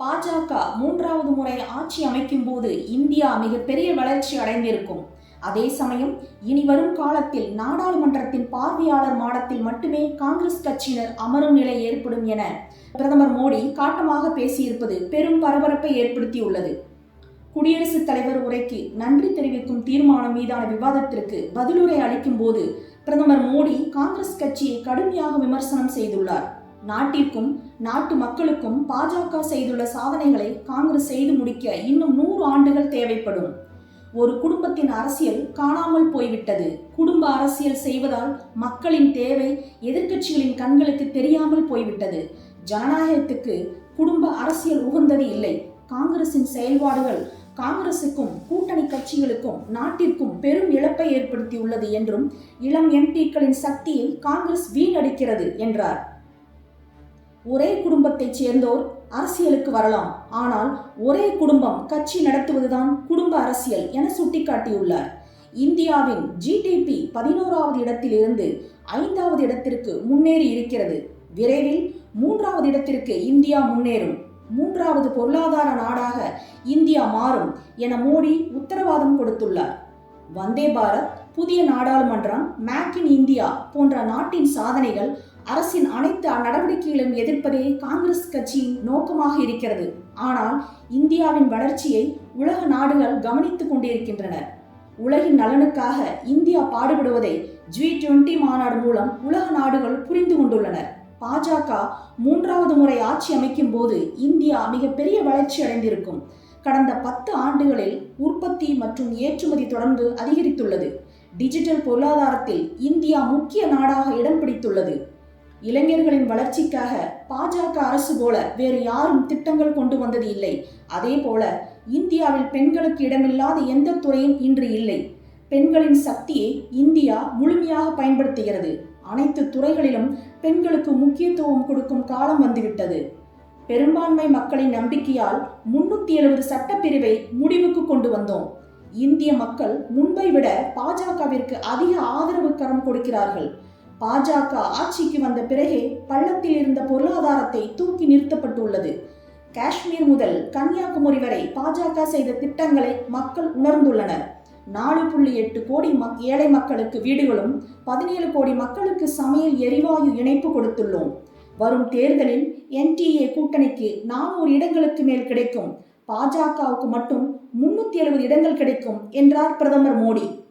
பாஜக மூன்றாவது முறை ஆட்சி அமைக்கும் போது இந்தியா மிகப்பெரிய வளர்ச்சி அடைந்திருக்கும். அதே சமயம் இனி வரும் காலத்தில் நாடாளுமன்றத்தின் பார்வையாளர் மாடத்தில் மட்டுமே காங்கிரஸ் கட்சியினர் அமரும் நிலை ஏற்படும் என பிரதமர் மோடி காட்டமாக பேசியிருப்பது பெரும் பரபரப்பை ஏற்படுத்தியுள்ளது. குடியரசுத் தலைவர் உரைக்கு நன்றி தெரிவிக்கும் தீர்மானம் மீதான விவாதத்திற்கு பதிலுரை அளிக்கும் போது பிரதமர் மோடி காங்கிரஸ் கட்சியை கடுமையாக விமர்சனம் செய்துள்ளார். நாட்டிற்கும் நாட்டு மக்களுக்கும் பாஜக செய்துள்ள சாதனைகளை காங்கிரஸ் செய்து முடிக்க இன்னும் நூறு ஆண்டுகள் தேவைப்படும். ஒரு குடும்பத்தின் அரசியல் காணாமல் போய்விட்டது. குடும்ப அரசியல் செய்வதால் மக்களின் தேவை எதிர்க்கட்சிகளின் கண்களுக்கு தெரியாமல் போய்விட்டது. ஜனநாயகத்துக்கு குடும்ப அரசியல் உகந்தது இல்லை. காங்கிரசின் செயல்பாடுகள் காங்கிரசுக்கும் கூட்டணி கட்சிகளுக்கும் நாட்டிற்கும் பெரும் இழப்பை ஏற்படுத்தியுள்ளது என்றும் இளம் எம்பிக்களின் சக்தியை காங்கிரஸ் வீணடிக்கிறது என்றார். ஒரே குடும்பத்தைச் சேர்ந்தோர் அரசியலுக்கு வரலாம். ஆனால் ஒரே குடும்பம் கட்சி நடத்துவதுதான் குடும்ப அரசியல் என சுட்டிக்காட்டியுள்ளார். இந்தியாவின் ஜிடிபி பதினோராவது இடத்திலிருந்து ஐந்தாவது இடத்திற்கு முன்னேறி இருக்கிறது. விரைவில் மூன்றாவது இடத்திற்கு இந்தியா முன்னேறும். மூன்றாவது பொருளாதார நாடாக இந்தியா மாறும் என மோடி உத்தரவாதம் கொடுத்துள்ளார். வந்தே பாரத் புதிய நாடாளுமன்றம் மேக் இன் இந்தியா போன்ற நாட்டின் சாதனைகள் அரசின் அனைத்து நடவடிக்கைகளும் எதிர்ப்பதே காங்கிரஸ் கட்சியின் நோக்கமாக இருக்கிறது. ஆனால் இந்தியாவின் வளர்ச்சியை உலக நாடுகள் கவனித்துக் கொண்டிருக்கின்றன. உலகின் நலனுக்காக இந்தியா பாடுபடுவதை ஜி டுவெண்டி மாநாடு மூலம் உலக நாடுகள் புரிந்து கொண்டுள்ளனர். பாஜக மூன்றாவது முறை ஆட்சி அமைக்கும் போது இந்தியா மிகப்பெரிய வளர்ச்சி அடைந்திருக்கும். கடந்த பத்து ஆண்டுகளில் உற்பத்தி மற்றும் ஏற்றுமதி தொடர்ந்து அதிகரித்துள்ளது. டிஜிட்டல் பொருளாதாரத்தில் இந்தியா முக்கிய நாடாக இடம் பிடித்துள்ளது. இளைஞர்களின் வளர்ச்சிக்காக பாஜக அரசு போல வேறு யாரும் திட்டங்கள் கொண்டு வந்தது இல்லை. அதே போல இந்தியாவில் பெண்களுக்கு இடமில்லாத எந்த துறையும் இன்று இல்லை. பெண்களின் சக்தியை இந்தியா முழுமையாக பயன்படுத்துகிறது. அனைத்து துறைகளிலும் பெண்களுக்கு முக்கியத்துவம் கொடுக்கும் காலம் வந்துவிட்டது. பெரும்பான்மை மக்களின் நம்பிக்கையால் முன்னூத்தி எழுபது சட்டப்பிரிவை முடிவுக்கு கொண்டு வந்தோம். இந்திய மக்கள் முன்பை விட பாஜகவிற்கு அதிக ஆதரவு கரம் கொடுக்கிறார்கள். பாஜக ஆட்சிக்கு வந்த பிறகே பள்ளத்தில் இருந்த பொருளாதாரத்தை தூக்கி நிறுத்தப்பட்டுள்ளது. காஷ்மீர் முதல் கன்னியாகுமரி வரை பாஜக செய்த திட்டங்களை மக்கள் உணர்ந்துள்ளனர். நாலு புள்ளி எட்டு கோடி மக் ஏழை மக்களுக்கு வீடுகளும் பதினேழு கோடி மக்களுக்கு சமையல் எரிவாயு இணைப்பு கொடுத்துள்ளோம். வரும் தேர்தலில் என்டிஏ கூட்டணிக்கு நானூறு இடங்களுக்கு மேல் கிடைக்கும். பாஜகவுக்கு மட்டும் முன்னூத்தி எழுபது இடங்கள் கிடைக்கும் என்றார் பிரதமர் மோடி.